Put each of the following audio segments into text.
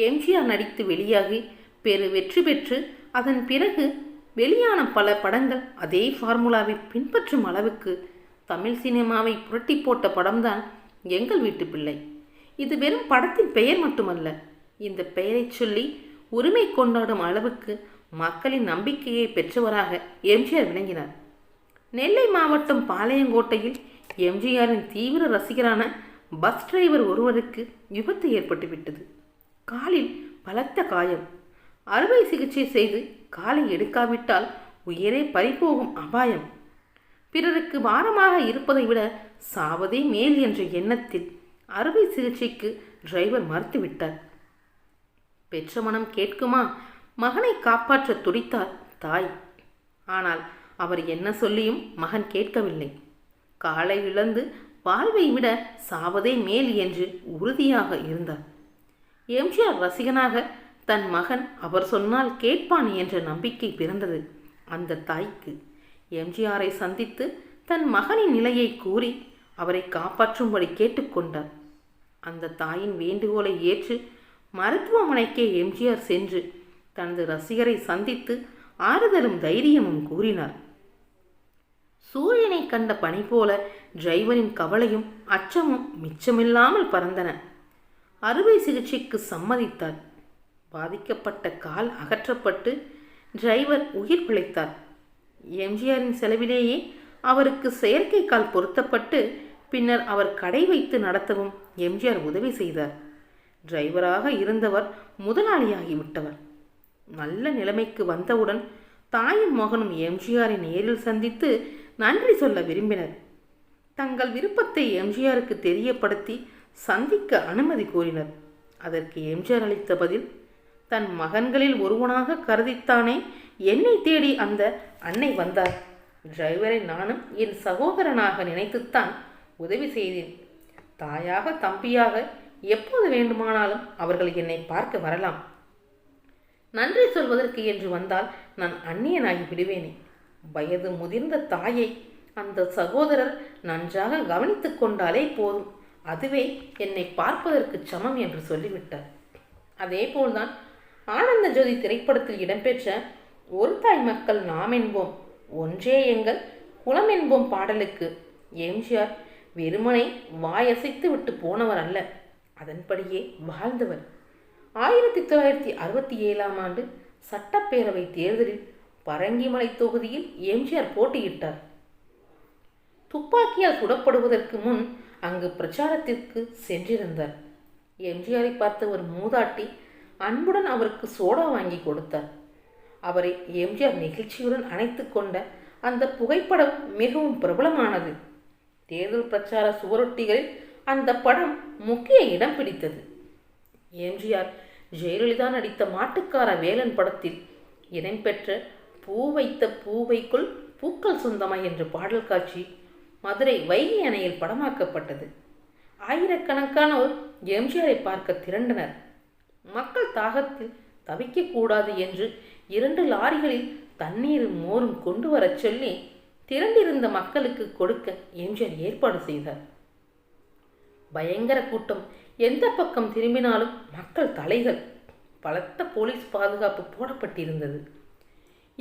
எம்ஜிஆர் நடித்து வெளியாகி பெரு வெற்றி பெற்று அதன் பிறகு வெளியான பல படங்கள் அதே ஃபார்முலாவை பின்பற்றும் அளவுக்கு தமிழ் சினிமாவை புரட்டி போட்ட படம்தான் எங்கள் வீட்டு பிள்ளை. இது வெறும் படத்தின் பெயர் மட்டுமல்ல இந்த பெயரைச் சொல்லி உரிமை கொண்டாடும் அளவுக்கு மக்களின் நம்பிக்கையை பெற்றவராக எம்ஜிஆர் விளங்கினார். நெல்லை மாவட்டம் பாளையங்கோட்டையில் எம்ஜிஆரின் தீவிர ரசிகரான பஸ் டிரைவர் ஒருவருக்கு விபத்து ஏற்பட்டுவிட்டது. காலில் பலத்த காயம். அறுவை சிகிச்சை செய்து காலை எடுக்காவிட்டால் உயிரே பறிபோகும் அபாயம். பிறருக்கு பாரமாக இருப்பதை விட சாவதே மேல் என்ற எண்ணத்தில் அறுவை சிகிச்சைக்கு டிரைவர் மறுத்துவிட்டார். பெற்ற மனம் கேட்குமா? மகனை காப்பாற்ற துடித்தார் தாய். ஆனால் அவர் என்ன சொல்லியும் மகன் கேட்கவில்லை. காலை இழந்து வாழ்வை விட சாவதே மேல் என்று உறுதியாக இருந்தார். எம்ஜிஆர் ரசிகனாக தன் மகன் அவர் சொன்னால் கேட்பான் என்ற நம்பிக்கை பிறந்தது. அந்த தாய்க்கு எம்ஜிஆரை சந்தித்து தன் மகனின் நிலையை கூறி அவரை காப்பாற்றும்படி கேட்டுக்கொண்டார் அந்த தாயின் வேண்டுகோளை ஏற்று மருத்துவமனைக்கே எம்ஜிஆர் சென்று தனது ரசிகரை சந்தித்து ஆறுதலும் தைரியமும் கூறினார். சூரியனை கண்ட பனி போல டிரைவரின் கவலையும் அச்சமும் மிச்சமில்லாமல் பறந்தன. அறுவை சிகிச்சைக்கு சம்மதித்தார். பாதிக்கப்பட்ட கால் அகற்றப்பட்டு டிரைவர் உயிர் பிழைத்தார். எம்ஜிஆரின் செலவிலேயே அவருக்கு செயற்கை கால் பொருத்தப்பட்டு பின்னர் அவர் கடை வைத்து நடத்தவும் எம்ஜிஆர் உதவி செய்தார். டிரைவராக இருந்தவர் முதலாளியாகிவிட்டவர். நல்ல நிலைமைக்கு வந்தவுடன் தாயும் மகனும் எம்ஜிஆரை நேரில் சந்தித்து நன்றி சொல்ல விரும்பினர். தங்கள் விருப்பத்தை எம்ஜிஆருக்கு தெரியப்படுத்தி சந்திக்க அனுமதி கோரினர் அதற்கு எம்ஜிஆர் அளித்த பதில் தன் மகன்களில் ஒருவனாக கருதித்தானே என்னை தேடி அந்த அன்னை வந்தார். டிரைவரை நானும் என் சகோதரனாக நினைத்துத்தான் உதவி செய்தேன். தாயாக தம்பியாக எப்போது வேண்டுமானாலும் அவர்கள் என்னை பார்க்க வரலாம். நன்றி சொல்வதற்கு என்று வந்தால் நான் அந்நியனாகி விடுவேனே. வயது முதிர்ந்த தாயை அந்த சகோதரர் நன்றாக கவனித்துக் கொண்டாலே போதும். அதுவே என்னை பார்ப்பதற்கு சமம் என்று சொல்லிவிட்டார். அதே போல்தான் ஆனந்த ஜோதி திரைப்படத்தில் இடம்பெற்ற ஒரு தாய் மக்கள் நாம் என்போம் ஒன்றே எங்கள் குலம் என்போம் பாடலுக்கு எம்ஜிஆர் வெறுமனை வாயசைத்து விட்டு போனவர் அல்ல அதன்படியே வாழ்ந்தவர். ஆயிரத்தி தொள்ளாயிரத்தி அறுபத்தி ஏழாம் ஆண்டு சட்டப்பேரவை தேர்தலில் பரங்கிமலை தொகுதியில் எம்ஜிஆர் போட்டியிட்டார். துப்பாக்கியால் சுடப்படுவதற்கு முன் அங்கு பிரச்சாரத்திற்கு சென்றிருந்தார். எம்ஜிஆரை பார்த்த ஒரு மூதாட்டி அன்புடன் அவருக்கு சோடா வாங்கி கொடுத்தார். அவரை எம்ஜிஆர் நெகிழ்ச்சியுடன் அணைத்து கொண்ட அந்த புகைப்படம் மிகவும் பிரபலமானது. தேர்தல் பிரச்சார சுவரொட்டிகளில் அந்த படம் முக்கிய இடம் பிடித்தது. எம்ஜிஆர் ஜெயலலிதா நடித்த மாட்டுக்கார வேலன் படத்தில் இடம்பெற்ற பூ வைத்த பூவைக்குள் பூக்கள் சொந்தமா என்ற பாடல் காட்சி மதுரை வைகை அணையில் படமாக்கப்பட்டது. ஆயிரக்கணக்கானோர் எம்ஜிஆரை பார்க்க திரண்டனர். மக்கள் தாகத்தில் தவிக்கக்கூடாது என்று இரண்டு லாரிகளில் தண்ணீரும் மோரும் கொண்டு வரச் சொல்லி திரண்டிருந்த மக்களுக்கு கொடுக்க எம்ஜிஆர் ஏற்பாடு செய்தார். பயங்கர கூட்டம். எந்த பக்கம் திரும்பினாலும் மக்கள் தலைகள் பலத்த போலீஸ் பாதுகாப்பு போடப்பட்டிருந்தது.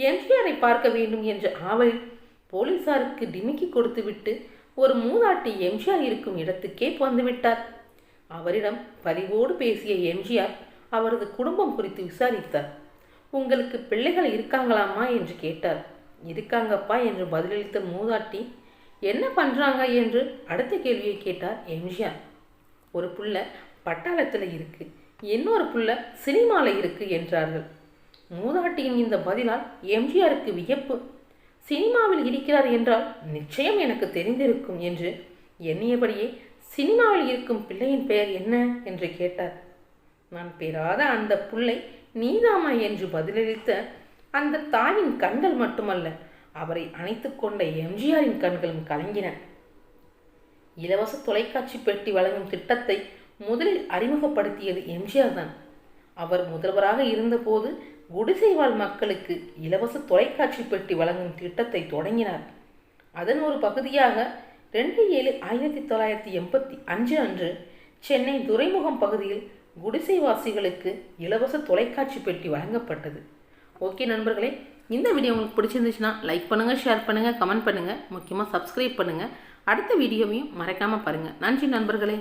எம்ஜிஆரை பார்க்க வேண்டும் என்ற ஆவலில் போலீசாருக்கு டிமிக்கி கொடுத்துவிட்டு ஒரு மூதாட்டி எம்ஜிஆர் இருக்கும் இடத்துக்கே வந்துவிட்டார். அவரிடம் பரிவோடு பேசிய எம்ஜிஆர் அவரது குடும்பம் குறித்து விசாரித்தார். உங்களுக்கு பிள்ளைகள் இருக்காங்களாமா என்று கேட்டார். இருக்காங்கப்பா என்று பதிலளித்த மூதாட்டி என்ன பண்ணுறாங்க என்று அடுத்த கேள்வியை கேட்டார் எம்ஜிஆர். ஒரு புள்ள பட்டாளத்தில் இருக்கு இன்னொரு புள்ள சினிமாவில் இருக்கு என்றார்கள். மூதாட்டியின் இந்த பதிலால் எம்ஜிஆருக்கு வியப்பு சினிமாவில் இருக்கிறார் என்றால் நிச்சயம் எனக்கு தெரிந்திருக்கும் என்று எண்ணியபடியே சினிமாவில் இருக்கும் பிள்ளையின் பெயர் என்ன என்று கேட்டார். நான் பெறாத அந்த புள்ளை நீதாமா என்று பதிலளித்த அந்த தாயின் கண்கள் மட்டுமல்ல அவரை அணைத்து கொண்ட எம்ஜிஆரின் கண்களும் கலங்கின. இலவச தொலைக்காட்சி பெட்டி வழங்கும் திட்டத்தை முதலில் அறிமுகப்படுத்தியது எம்ஜிஆர் தான். அவர் முதல்வராக இருந்தபோது குடிசைவாழ் மக்களுக்கு இலவச தொலைக்காட்சி பெட்டி வழங்கும் திட்டத்தை தொடங்கினார். அதன் ஒரு பகுதியாக ரெண்டு ஏழு ஆயிரத்தி தொள்ளாயிரத்தி எண்பத்தி அஞ்சு அன்று சென்னை துறைமுகம் பகுதியில் குடிசைவாசிகளுக்கு இலவச தொலைக்காட்சி பெட்டி வழங்கப்பட்டது. ஓகே நண்பர்களே இந்த வீடியோ உங்களுக்கு பிடிச்சிருந்துச்சுன்னா லைக் பண்ணுங்கள் ஷேர் பண்ணுங்கள் கமெண்ட் பண்ணுங்கள் முக்கியமாக சப்ஸ்கிரைப் பண்ணுங்கள் அடுத்த வீடியோவையும் மறக்காமல் பாருங்கள் நன்றி நண்பர்களே.